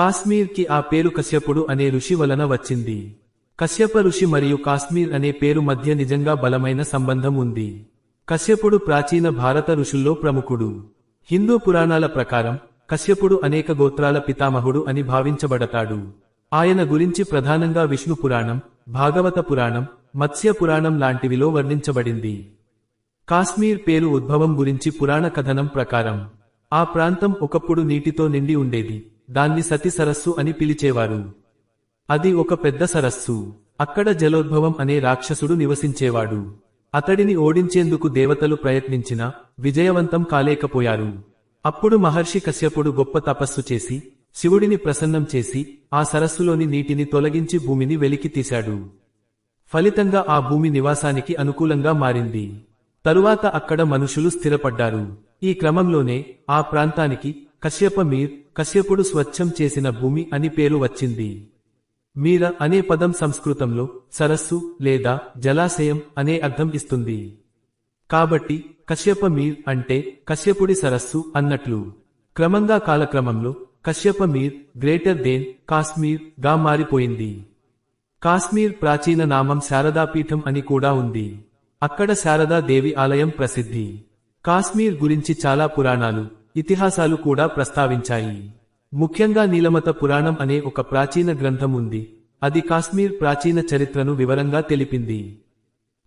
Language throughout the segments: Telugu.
కాశ్మీర్కి ఆ పేరు కశ్యపుడు అనే ఋషి వలన వచ్చింది. కశ్యప ఋషి మరియు కాశ్మీర్ అనే పేరు మధ్య నిజంగా బలమైన సంబంధం ఉంది. కశ్యపుడు ప్రాచీన భారత ఋషుల్లో ప్రముఖుడు. హిందూ పురాణాల ప్రకారం కశ్యపుడు అనేక గోత్రాల పితామహుడు అని భావించబడతాడు. ఆయన గురించి ప్రధానంగా విష్ణు పురాణం భాగవత పురాణం మత్స్య పురాణం లాంటివిలో వర్ణించబడింది. కాశ్మీర్ పేరు ఉద్భవం గురించి పురాణ కథనం ప్రకారం ఆ ప్రాంతం ఒకప్పుడు నీటితో నిండి ఉండేది. దాన్ని సతి సరస్సు అని పిలిచేవారు. అది ఒక పెద్ద సరస్సు. అక్కడ జలోద్భవం అనే రాక్షసుడు నివసించేవాడు. అతడిని ఓడించేందుకు దేవతలు ప్రయత్నించినా విజయవంతం కాలేకపోయారు. అప్పుడు మహర్షి కశ్యపుడు గొప్ప తపస్సు చేసి శివుడిని ప్రసన్నం చేసి ఆ సరస్సులోని నీటిని తొలగించి భూమిని వెలికి తీశాడు. ఫలితంగా ఆ భూమి నివాసానికి అనుకూలంగా మారింది. తరువాత అక్కడ మనుషులు స్థిరపడ్డారు. ఈ క్రమంలోనే ఆ ప్రాంతానికి కశ్యప మీర్ కశ్యపుడు స్వచ్ఛం చేసిన భూమి అని పేరు వచ్చింది. మీర అనే పదం సంస్కృతంలో సరస్సు లేదా జలాశయం అనే అర్థం ఇస్తుంది. కాబట్టి కశ్యప మీర్ అంటే కశ్యపుడి సరస్సు అన్నట్లు. క్రమంగా కాలక్రమంలో కశ్యప మీర్ గ్రేటర్ దేన్ కాశ్మీర్గా మారిపోయింది. కాశ్మీర్ ప్రాచీన నామం శారదాపీఠం అని కూడా ఉంది. అక్కడ శారదా దేవి ఆలయం ప్రసిద్ధి. కాశ్మీర్ గురించి చాలా పురాణాలు. ఇతిహాసాలు కూడా ప్రస్తావించాయి. ముఖ్యంగా నీలమత పురాణం అనే ఒక ప్రాచీన గ్రంథం ఉంది. అది కాశ్మీర్ ప్రాచీన చరిత్రను వివరంగా తెలిపింది.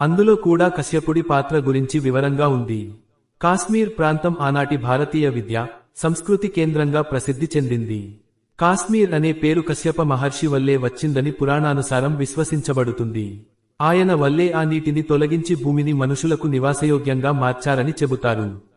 అందులో కూడా కశ్యపుడి పాత్ర గురించి వివరంగా ఉంది. కాశ్మీర్ ప్రాంతం ఆనాటి భారతీయ విద్య సంస్కృతి కేంద్రంగా ప్రసిద్ధి చెందింది. కాశ్మీర్ అనే పేరు కశ్యప మహర్షి వల్లే వచ్చిందని పురాణానుసారం విశ్వసించబడుతుంది. ఆయన వల్లే ఆ నీటిని తొలగించి భూమిని మనుషులకు నివాసయోగ్యంగా మార్చారని చెబుతారు.